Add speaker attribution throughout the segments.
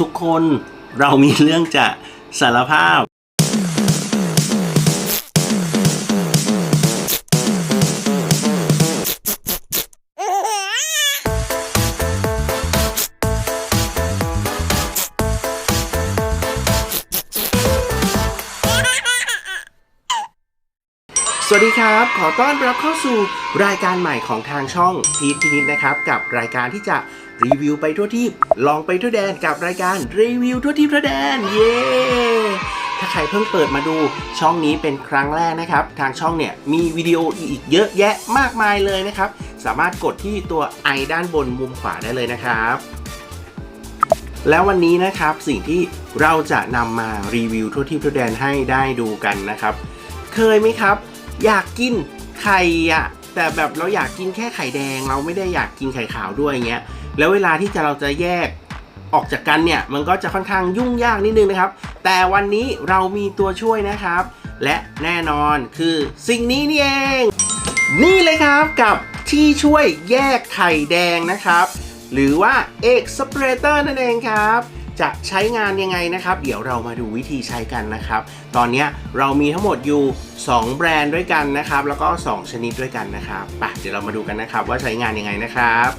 Speaker 1: ทุกคนเรามีเรื่องจะสารภาพ สวัสดีครับ ขอต้อนรับเข้าสู่รายการใหม่ของทางช่องพีทพินิดนะครับ กับรายการที่จะรีวิวไปทั่วทิพย์ลองไปทั่วแดนกับรายการรีวิวทั่วทิพย์ทั่วแดนเย้ถ้าใครเพิ่งเปิดมาดูช่องนี้เป็นครั้งแรกนะครับ ทางช่องเนี่ยมีวิดีโออีกเยอะแยะมากมายเลยนะครับ สามารถกดที่ตัวไอด้านบนมุมขวาได้เลยนะครับ แล้ววันนี้นะครับสิ่งที่เราจะนำมารีวิวทั่วทิพย์ทั่วแดนให้ได้ดูกันนะครับ เคยไหมครับ อยากกินไข่อะแต่แบบเราอยากกินแค่ไข่แดง เราไม่ได้อยากกินไข่ขาวด้วยอย่างเงี้ยแล้วเวลาที่จะเราจะแยกออกจากกันเนี่ยมันก็จะค่อนข้างยุ่งยากนิดนึงนะครับ แต่วันนี้เรามีตัวช่วยนะครับ และแน่นอนคือสิ่งนี้นี่เอง นี่เลยครับกับที่ช่วยแยกไข่แดงนะครับ หรือว่า Egg Separator นั่นเองครับ จะใช้งานยังไงนะครับ เดี๋ยวเรามาดูวิธีใช้กันนะครับ ตอนนี้เรามีทั้งหมดอยู่ 2 แบรนด์ด้วยกันนะครับ แล้วก็ 2 ชนิดด้วยกันนะครับไปเดี๋ยวเรามาดูกันนะครับว่าใช้งานยังไงนะครับ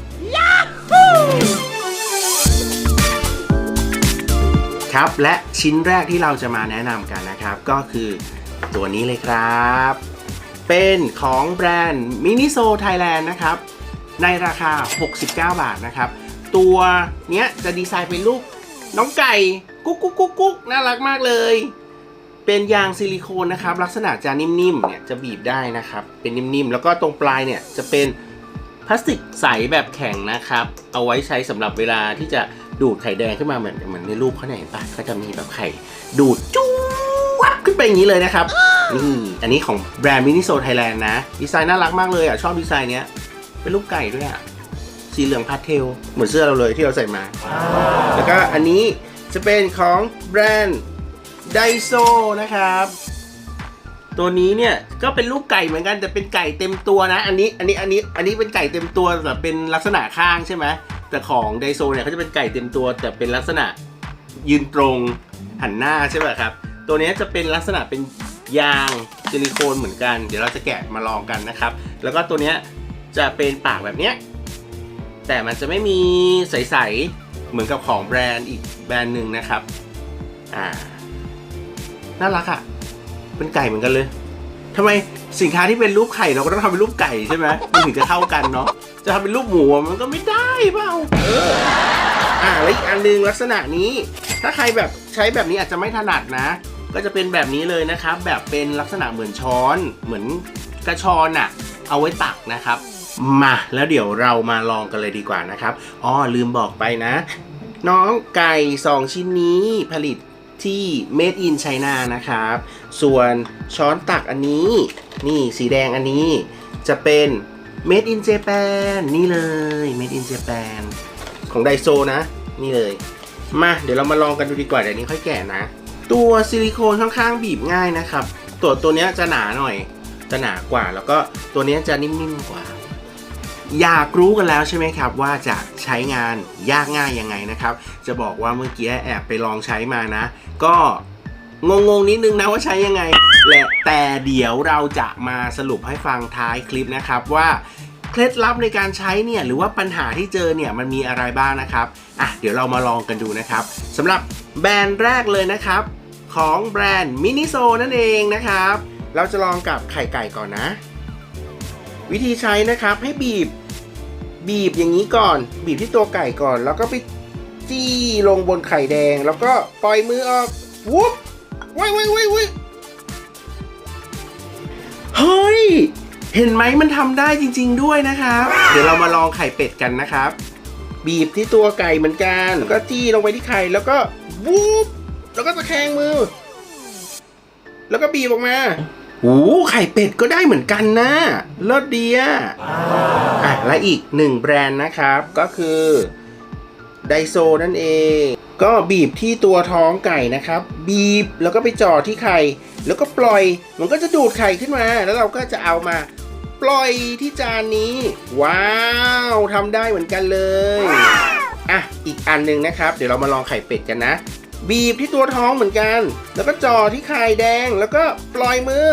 Speaker 1: ครับและชิ้นแรกที่เราจะมาแนะนำกันนะครับ ก็คือตัวนี้เลยครับ เป็นของแบรนด์ Miniso Thailand นะครับ ในราคา 69 บาทนะครับ ตัวเนี้ยจะดีไซน์เป็นรูป น้องไก่กุ๊กกุ๊กกุ๊กกุ๊กน่ารักมากเลย เป็นยางซิลิโคนนะครับ ลักษณะจะนิ่มๆเนี่ยจะบีบได้นะครับ เป็นนิ่มๆ แล้วก็ตรงปลายเนี่ยจะเป็นพลาสติกใสแบบแข็งนะครับ เอาไว้ใช้สำหรับเวลาที่จะดูดไข่แดงขึ้นมาเหมือนเหมือนในรูปเขาเนี่ยเห็นปะก็จะมีแบบไข่ดูดจู๊วับขึ้นไปอย่างนี้เลยนะครับนี่อันนี้ของแบรนด์มินิโซไทยแลนด์นะ ดีไซน์น่ารักมากเลยอะชอบดีไซน์เนี้ยเป็นรูปไก่ด้วยอะ สีเหลืองพาสเทลเหมือนเสื้อเราเลยที่เราใส่มา แล้วก็อันนี้จะเป็นของแบรนด์ไดโซนะครับ ตัวนี้เนี่ยก็เป็นรูปไก่เหมือนกันแต่เป็นไก่เต็มตัวนะ อันนี้อันนี้อันนี้อันนี้เป็นไก่เต็มตัวแต่เป็นลักษณะข้างใช่ไหมแต่ของไดโซเนี่ยเขาจะเป็นไก่เต็มตัว แต่เป็นลักษณะยืนตรงหันหน้าใช่ไหมครับ ตัวนี้จะเป็นลักษณะเป็นยางซิลิโคนเหมือนกัน เดี๋ยวเราจะแกะมาลองกันนะครับ แล้วก็ตัวนี้จะเป็นปากแบบเนี้ย แต่มันจะไม่มีใสๆเหมือนกับของแบรนด์อีกแบรนด์หนึ่งนะครับ อ่า น่ารักอะ่ะ เป็นไก่เหมือนกันเลยทำไมสินค้าที่เป็นรูปไข่เราก็ต้องทำเป็นรูปไก่ใช่ไหมมันถึงจะเข้ากันเนาะ จะทำเป็นรูปหมูมันก็ไม่ได้เปล่าเอออ่าแล้วอีกอันหนึงลักษณะนี้ ถ้าใครแบบใช้แบบนี้อาจจะไม่ถนัดนะ ก็จะเป็นแบบนี้เลยนะครับ แบบเป็นลักษณะเหมือนช้อน เหมือนกระชอนอะเอาไว้ตักนะครับ มาแล้วเดี๋ยวเรามาลองกันเลยดีกว่านะครับอ๋อลืมบอกไปนะ น้องไก่ 2 ชิ้นนี้ผลิตที่ Made in China นะครับ ส่วนช้อนตักอันนี้ นี่สีแดงอันนี้จะเป็น Made in Japan นี่เลย Made in Japan ของไดโซนะ นี่เลย มาเดี๋ยวเรามาลองกันดูดีกว่าเดี๋ยวนี้ค่อยแกะนะ ตัวซิลิโคนค่อนข้างบีบง่ายนะครับ ตัวตัวนี้จะหนาหน่อย จะหนากว่า แล้วก็ตัวนี้จะนิ่มๆกว่า อยากรู้กันแล้วใช่ไหมครับ ว่าจะใช้งานยากง่ายยังไงนะครับ จะบอกว่าเมื่อกี้แอบไปลองใช้มานะ ก็งงๆนิดนึงนะว่าใช้ยังไงแหละแต่เดี๋ยวเราจะมาสรุปให้ฟังท้ายคลิปนะครับว่าเคล็ดลับในการใช้เนี่ยหรือว่าปัญหาที่เจอเนี่ยมันมีอะไรบ้างนะครับอะเดี๋ยวเรามาลองกันดูนะครับสำหรับแบรนด์แรกเลยนะครับ ของแบรนด์มินิโซนั่นเองนะครับ เราจะลองกับไข่ไก่ก่อนนะ วิธีใช้นะครับให้บีบบีบอย่างนี้ก่อน บีบที่ตัวไก่ก่อน แล้วก็ไปจี้ลงบนไข่แดง แล้วก็ปล่อยมือออกวุบว้ยว้ยว้ยว้ยเฮ้ย เห็นไหมมันทำได้จริง ๆ ด้วยนะครับ เดี๋ยวเรามาลองไข่เป็ดกันนะครับ บีบที่ตัวไก่เหมือนกันแล้วก็จี้ลงไปที่ไข่แล้วก็วุบแล้วก็ตะแคงมือ แล้วก็บีบออกมา โอ้ไข่เป็ดก็ได้เหมือนกันนะเลิศดีอะอะ และอีกหนึ่งแบรนด์นะครับ ก็คือไดโซนั่นเอง ก็บีบที่ตัวท้องไก่นะครับ บีบแล้วก็ไปจ่อที่ไข่ แล้วก็ปล่อย มันก็จะดูดไข่ขึ้นมา แล้วเราก็จะเอามาปล่อยที่จานนี้ ว้าวทำได้เหมือนกันเลย อะ อีกอันหนึ่งนะครับ เดี๋ยวเรามาลองไข่เป็ดกันนะ บีบที่ตัวท้องเหมือนกัน แล้วก็จ่อที่ไข่แดงแล้วก็ปล่อยมือ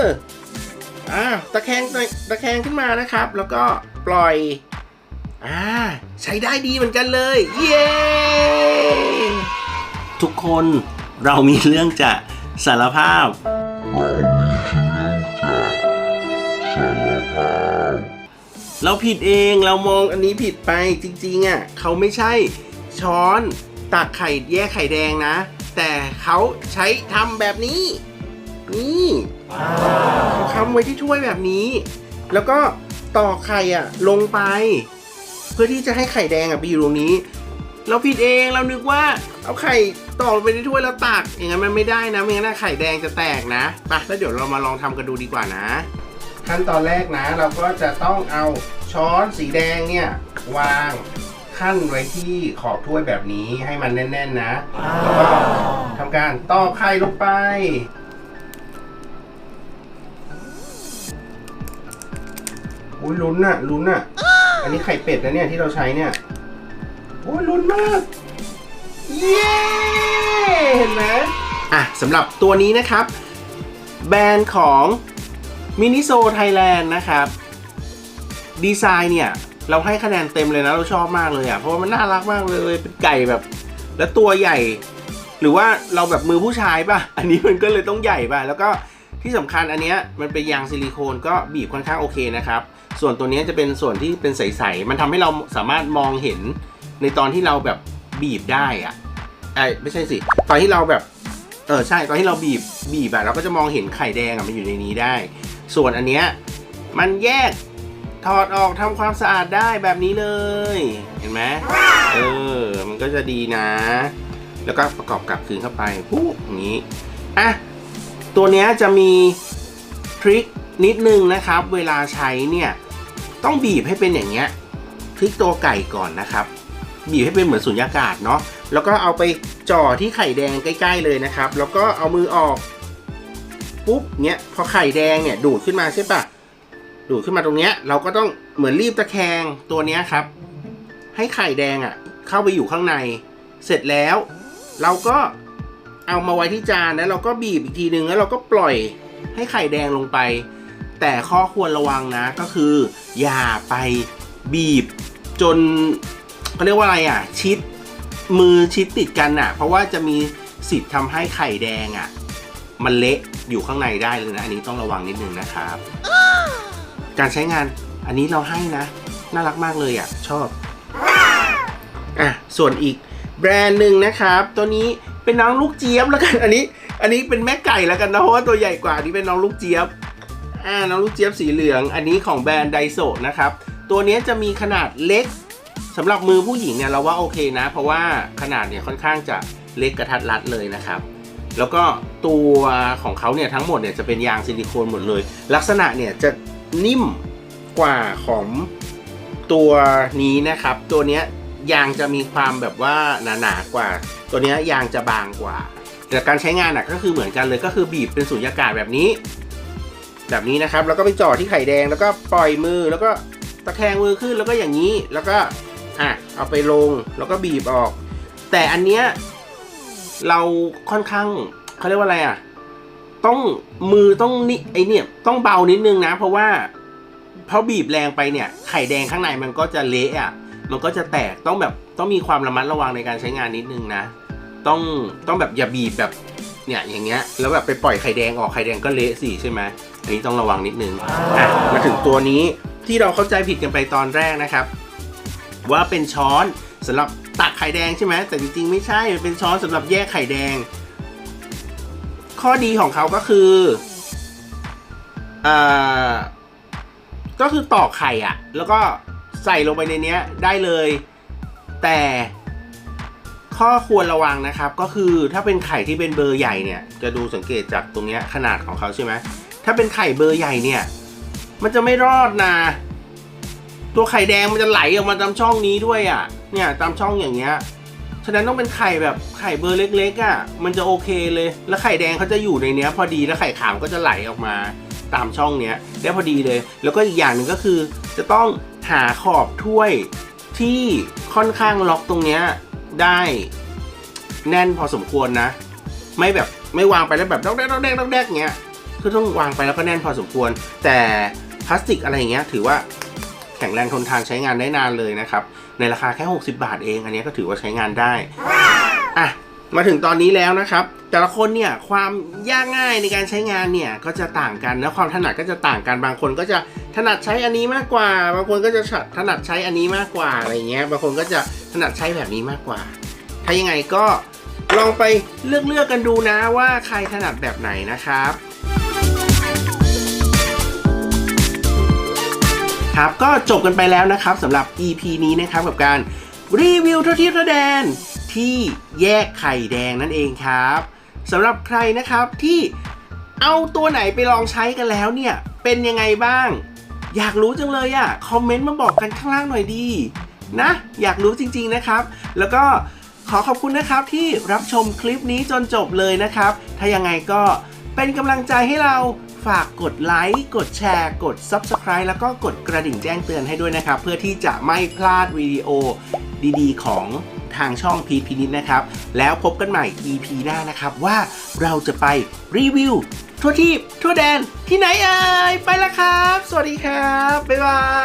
Speaker 1: อ่าตะแคงตะแคงขึ้นมานะครับ แล้วก็ปล่อยอ่าใช้ได้ดีเหมือนกันเลย เย้ทุกคนเรามีเรื่องจะสารภาพ เราผิดเองเรามองอันนี้ผิดไปจริงๆอะเขาไม่ใช่ช้อน ตักไข่แยกไข่แดงนะ แต่เขาใช้ทำแบบนี้ นี่เขาทำไว้ที่ถ้วยแบบนี้ แล้วก็ตอกไข่อะ ลงไป เพื่อที่จะให้ไข่แดงอะไปอยู่ตรงนี้ เราผิดเองเรานึกว่า เอาไข่ตอกไปในถ้วยแล้วตัก อย่างนั้นมันไม่ได้นะไม่งั้นไข่แดงจะแตกนะไปแล้วเดี๋ยวเรามาลองทำกันดูดีกว่านะ ขั้นตอนแรกนะ เราก็จะต้องเอาช้อนสีแดงเนี่ยวาง ขั้นไว้ที่ขอบถ้วยแบบนี้ให้มันแน่น ๆ นะ แล้วก็ทำการตอกไข่ลงไป อุ้ยลุ้นอะลุ้นอะอันนี้ไข่เป็ดนะเนี่ยที่เราใช้เนี่ยโอ้ยลุ้นมาก เย้เห็นไหมอะสำหรับตัวนี้นะครับ แบรนด์ของมินิโซไทยแลนด์นะครับ ดีไซน์เนี่ย เราให้คะแนนเต็มเลยนะเราชอบมากเลยอะเพราะว่ามันน่ารักมากเลยเป็นไก่แบบ แล้วตัวใหญ่ หรือว่าเราแบบมือผู้ชายป่ะ อันนี้มันก็เลยต้องใหญ่ป่ะ แล้วก็ที่สำคัญอันเนี้ยมันเป็นยางซิลิโคนก็บีบค่อนข้างโอเคนะครับ ส่วนตัวนี้จะเป็นส่วนที่เป็นใสๆมันทำให้เราสามารถมองเห็นในตอนที่เราแบบบีบได้อะไอ้ไม่ใช่สิ ตอนที่เราแบบเออใช่ตอนที่เราบีบบีบอะเราก็จะมองเห็นไข่แดงอะมันอยู่ในนี้ได้ ส่วนอันเนี้ยมันแยก ถอดออกทำความสะอาดได้แบบนี้เลย เห็นไหมเออ มันก็จะดีนะ แล้วก็ประกอบกลับคืนเข้าไปปุ๊บอย่างนี้ อะ ตัวนี้จะมีทริคนิดนึงนะครับ เวลาใช้เนี่ย ต้องบีบให้เป็นอย่างเงี้ยพลิกตัวไก่ก่อนนะครับ บีบให้เป็นเหมือนสุญญากาศเนาะแล้วก็เอาไปจ่อที่ไข่แดงใกล้ ๆ เลยนะครับ แล้วก็เอามือออกปุ๊บเนี้ยพอไข่แดงเนี่ยดูดขึ้นมาใช่ปะ ดูดขึ้นมาตรงเนี้ยเราก็ต้องเหมือนรีบตะแคงตัวเนี้ยครับ ให้ไข่แดงอะ่ะ เข้าไปอยู่ข้างใน เสร็จแล้ว เราก็เอามาไว้ที่จานแล้วเราก็บีบอีกทีนึงแล้วเราก็ปล่อยให้ไข่แดงลงไป แต่ข้อควรระวังนะก็คือ อย่าไปบีบจนเขาเรียกว่าอะไรอะ ชิดมือชิดติดกันอะ เพราะว่าจะมีสิทธิ์ทำให้ไข่แดงอะ มันเละอยู่ข้างในได้เลยนะ อันนี้ต้องระวังนิดนึงนะครับ การใช้งานอันนี้เราให้นะ น่ารักมากเลยอะ ชอบอะส่วนอีกแบรนด์หนึ่งนะครับ ตัวนี้เป็นน้องลูกเจี๊ยบแล้วกันอันนี้ อันนี้เป็นแม่ไก่แล้วกันนะเพราะว่าตัวใหญ่กว่าอันนี้เป็นน้องลูกเจี๊ยบอ่าน้องลูกเจี๊ยบสีเหลือง อันนี้ของแบรนด์ไดโซนะครับ ตัวนี้จะมีขนาดเล็กสำหรับมือผู้หญิงเนี่ยเราว่าโอเคนะ เพราะว่าขนาดเนี่ยค่อนข้างจะเล็กกระทัดรัดเลยนะครับ แล้วก็ตัวของเขาเนี่ยทั้งหมดเนี่ยจะเป็นยางซิลิโคนหมดเลย ลักษณะเนี่ยจะ นิ่มกว่าของตัวนี้นะครับ ตัวเนี้ยยางจะมีความแบบว่าหนาๆกว่า ตัวเนี้ยยางจะบางกว่า แต่การใช้งานน่ะก็คือเหมือนกันเลยก็คือบีบเป็นสุญญากาศแบบนี้ แบบนี้นะครับ แล้วก็ไปจ่อที่ไข่แดงแล้วก็ปล่อยมือแล้วก็ตะแคงมือขึ้นแล้วก็อย่างนี้แล้วก็อะเอาไปลงแล้วก็บีบออก แต่อันเนี้ยเราค่อนข้างเขาเรียกว่าอะไรอะ ต้องมือต้องนี่ไอเนี่ยต้องเบานิดนึงนะ เพราะว่าเพราะบีบแรงไปเนี่ย ไข่แดงข้างในมันก็จะเละอะมันก็จะแตกต้องแบบต้องมีความระมัดระวังในการใช้งานนิดนึงนะ ต้องต้องแบบอย่าบีบแบบเนี่ยอย่างเงี้ยแล้วแบบไปปล่อยไข่แดงออกไข่แดงก็เละสิใช่ไหมอันนี้ต้องระวังนิดนึงอะมาถึงตัวนี้ที่เราเข้าใจผิดกันไปตอนแรกนะครับ ว่าเป็นช้อนสำหรับตักไข่แดงใช่ไหมแต่จริงๆไม่ใช่มันเป็นช้อนสำหรับแยกไข่แดง ข้อดีของเขาก็คืออ่าก็คือตอกไข่อะแล้วก็ใส่ลงไปในเนี้ยได้เลย แต่ข้อควรระวังนะครับ ก็คือถ้าเป็นไข่ที่เป็นเบอร์ใหญ่เนี่ย จะดูสังเกตจากตรงเนี้ยขนาดของเขาใช่ไหมถ้าเป็นไข่เบอร์ใหญ่เนี่ย มันจะไม่รอดนะตัวไข่แดงมันจะไหลออกมาตามช่องนี้ด้วยอะ เนี่ยตามช่องอย่างเงี้ย ฉะนั้นต้องเป็นไข่แบบไข่เบอร์เล็กๆอะ มันจะโอเคเลย แล้วไข่แดงเขาจะอยู่ในเนี้ย พอดี แล้วไข่ขาวก็จะไหลออกมาตามช่องเนี้ยได้พอดีเลย แล้วก็อีกอย่างหนึ่งก็คือ จะต้องหาขอบถ้วยที่ค่อนข้างล็อกตรงเนี้ยได้แน่นพอสมควรนะ ไม่แบบไม่วางไปแล้วแบบดอกแดกดอกแดกดอกแดกเงี้ย คือต้องวางไปแล้วก็แน่นพอสมควร แต่พลาสติกอะไรเงี้ยถือว่าแข็งแรงทนทานใช้งานได้นานเลยนะครับ ในราคาแค่ 60 บาทเอง อันนี้ก็ถือว่าใช้งานได้ อะ มาถึงตอนนี้แล้วนะครับ แต่ละคนเนี่ยความยากง่ายในการใช้งานเนี่ยก็จะต่างกันแล้วความถนัดก็จะต่างกันบางคนก็จะถนัดใช้อันนี้มากกว่า บางคนก็จะถนัดใช้อันนี้มากกว่าอะไรเงี้ย บางคนก็จะถนัดใช้แบบนี้มากกว่า ถ้ายังไงก็ลองไปเลือกเลือกกันดูนะว่าใครถนัดแบบไหนนะครับ ครับก็จบกันไปแล้วนะครับสำหรับ EP นี้นะครับกับการรีวิวทั่วทิศทั่วแดนที่แยกไข่แดงนั่นเองครับสำหรับใครนะครับที่เอาตัวไหนไปลองใช้กันแล้วเนี่ย เป็นยังไงบ้าง อยากรู้จังเลยอะ่ะคอมเมนต์มาบอกกันข้างล่างหน่อยดีนะ อยากรู้จริงๆนะครับ แล้วก็ขอขอบคุณนะครับที่รับชมคลิปนี้จนจบเลยนะครับ ถ้ายังไงก็เป็นกำลังใจให้เรา ฝากกดไลค์ กดแชร์ กด Subscribe แล้วก็กดกระดิ่งแจ้งเตือนให้ด้วยนะครับ เพื่อที่จะไม่พลาดวิดีโอดีๆ ของทางช่องพีพินิดนะครับ แล้วพบกันใหม่ EP หน้านะครับว่าเราจะไปรีวิว ทั่วทีปทั่วแดนที่ไหนเอ่ยไปแล้วครับ สวัสดีครับ บ๊ายบาย